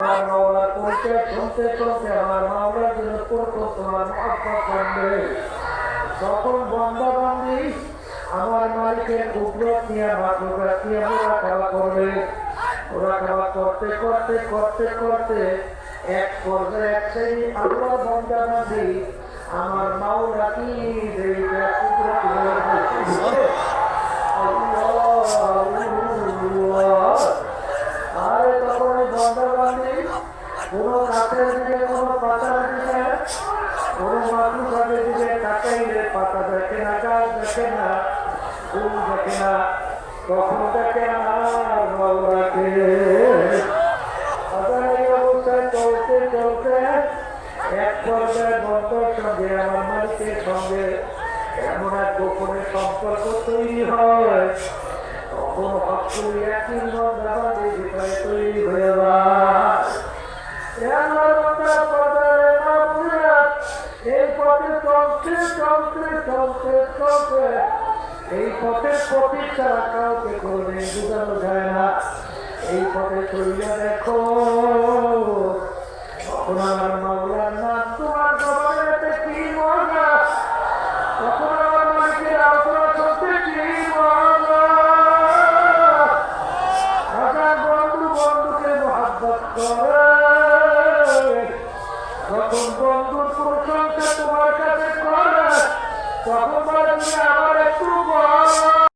আমার মাওলা চলতে চলতে চলতে আমার মাওলা যেন করতো তোমার বান্ধি আমার মালিকের কুকুরত নিয়ে মাতৃকাত নিয়ে ওরা খাওয়া করবে ওরা খাওয়া করতে করতে করতে করতে এক পর্যায়ে এক শ্রেণি আমার মাওলা কি কোনো গাছের দিকে কোনো পাতার দিকে কোনো মানুষের দিকে তাকাইলে পাতা দেখে না গাছ দেখে না ফুল দেখে না, কখন দেখে আমার আবার এই অবস্থায় চলতে চলতে এক পর্যায়ে বন্ধর সঙ্গে এমন এক গোপনের সম্পর্ক তৈরি হয়। তখন হকুল একই মন্দাবাদের বিষয় তৈরি হয়ে চলতে চলতে চলতে চলতে এই পথের প্রতি ছাড়া কাউকে কোনোদিন বুঝানো যায় না। এই পথে চলিয়া দেখো তখন আমার মাওলার নাম তোমার জবানেতে কি মজা, তখন আমার মালিকের আলোচনা করতে কি মজা। বন্ধু বন্ধুকে করে করে তখন বলে তুমি একটু